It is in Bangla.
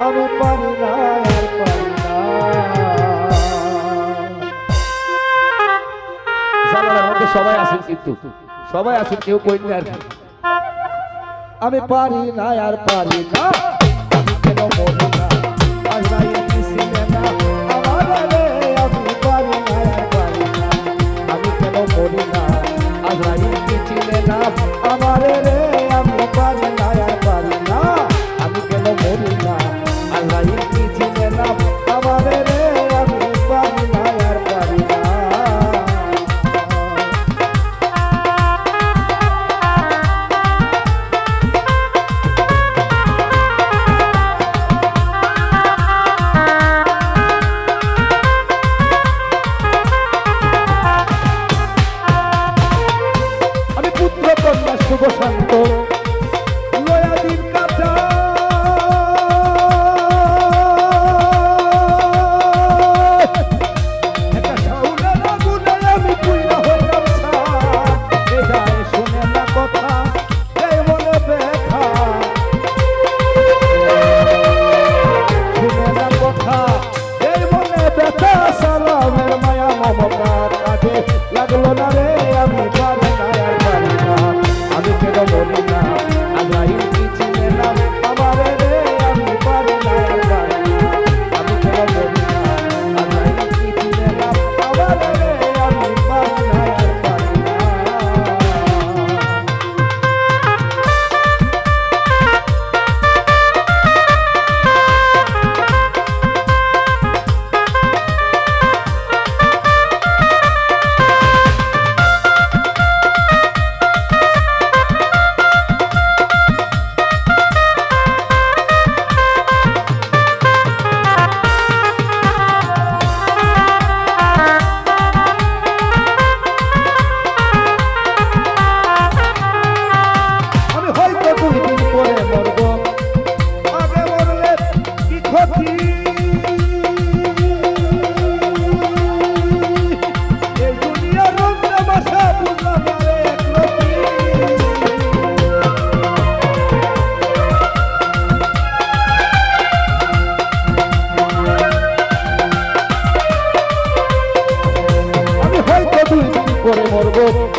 আমি পারি না, আর পারি না। সবাই আছেন কিন্তু। সবাই আছেন, কেউ কই আমি পারি না, আর পারি না। 我 Both